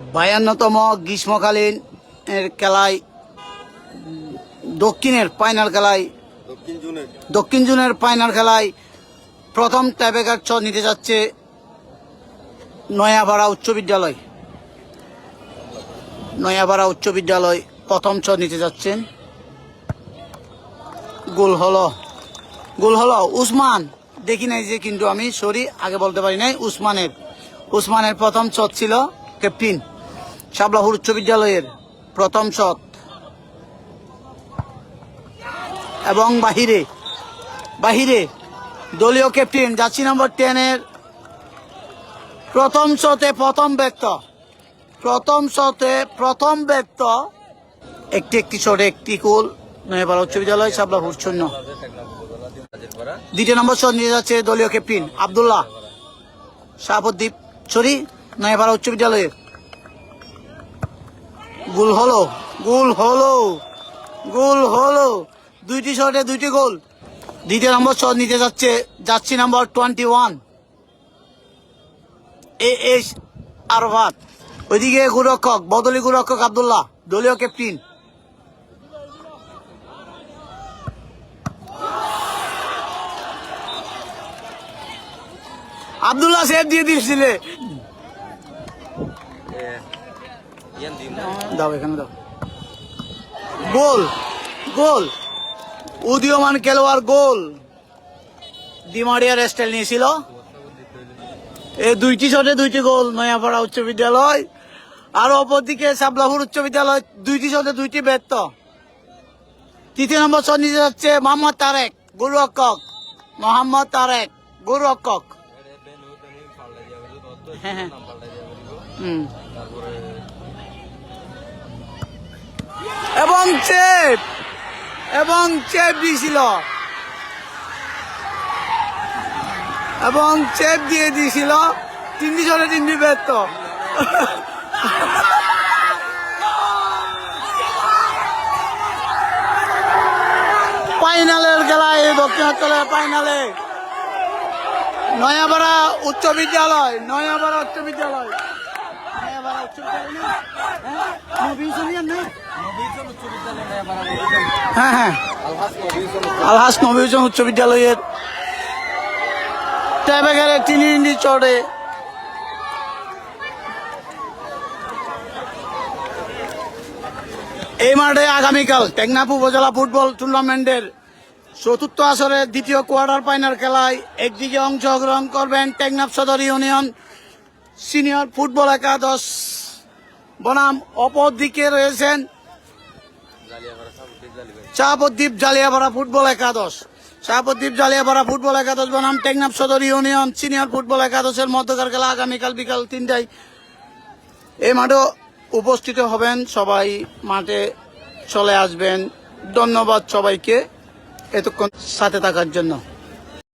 বায়ান্নতম গ্রীষ্মকালীন এর খেলায় দক্ষিণের ফাইনাল খেলায় দক্ষিণ জুনের ফাইনাল খেলায় প্রথম টাইবেকার ছ নিতে যাচ্ছে নয়াপাড়া উচ্চ বিদ্যালয়। নয়াপাড়া উচ্চ বিদ্যালয় প্রথম ছ নিতে যাচ্ছেন গোল হলো গোল হলো উসমান। দেখি নাই যে কিন্তু আমি সরি আগে বলতে পারি নাই উসমানের। উসমানের প্রথম শট ছিল ক্যাপ্টেন শাবলাহুর উচ্চ বিদ্যালয়ের প্রথম শট এবং বাহিরে বাহিরে দলীয় ক্যাপ্টেন যাচ্ছি নম্বর টেনের প্রথম শতে প্রথম ব্যক্ত। প্রথম শতে প্রথম ব্যক্ত একটি একটি শটে একটি গোল নয়াপাড়া উচ্চ বিদ্যালয় শাবলাহুর শূন্য দ্বিতীয় নম্বর শট নিয়ে যাচ্ছে দলীয় ক্যাপ্টেন আবদুল্লাহ শাহবদ্দীপ সরি নয়াপাড়া উচ্চ বিদ্যালয়ের। গোল হলো গোল হলো গোল হলো। দুইটি শটে দুইটি গোল। দ্বিতীয় নম্বর শট নিতে যাচ্ছে, যাচ্ছি number twenty one A S ওইদিকে গুরক্ষক বদলি গুরক্ষক আবদুল্লাহ, দলীয় ক্যাপ্টেন আবদুল্লাহ সেফ দিয়ে দিয়েছিলে। দাও, এখানে দাও। গোল গোল। উদীয়মান খেলোয়াড়, গোল। ডিমারিয়ার স্টাইল নিয়েছিল। এই দুইটি শটে দুইটি গোল, নয়াপাড়া উচ্চ বিদ্যালয়। আর অপরদিকে সাবলাপুর উচ্চ বিদ্যালয়, দুইটি শটে দুইটি ব্যর্থ। তৃতীয় নম্বর শট নিতে যাচ্ছে মোহাম্মদ তারেক গুরুরক্ষক মোহাম্মদ তারেক গুরুরক্ষক হ্যাঁ হ্যাঁ। হুম এবং চেপ এবং চেপ দিয়েছিল। এবং চেপ দিয়ে দিয়েছিল। তিনটি জনে তিনটি ব্যর্থ ফাইনালের খেলায়, দক্ষিণাঞ্চলের ফাইনালে। নয়াপাড়া উচ্চ বিদ্যালয়, নয়াপাড়া উচ্চ বিদ্যালয়। উচ্চ? হ্যাঁ? হ্যাঁ আলহাস উচ্চ বিদ্যালয়ের টিনি চড়ে এই মাঠে আগামীকাল টেকনাফ উপজেলা ফুটবল টুর্নামেন্টের চতুর্থ আসরের দ্বিতীয় কোয়ার্টার ফাইনাল খেলায় একদিকে অংশগ্রহণ করবেন টেকনাফ সদর ইউনিয়ন সিনিয়র ফুটবল একাদশ বনাম অপরদিকে রয়েছেন শাহপদ্বীপ জালিয়াপাড়া ফুটবল একাদশ। শাহপদ্বীপ জালিয়াপাড়া ফুটবল একাদশ বনাম টেকনাফ সদর ইউনিয়ন সিনিয়র ফুটবল একাদশের মধ্যকার খেলা আগামীকাল বিকাল তিনটায় এই মাঠে উপস্থিত হবেন সবাই, মাঠে চলে আসবেন। ধন্যবাদ সবাইকে এতক্ষণ সাথে থাকার জন্য।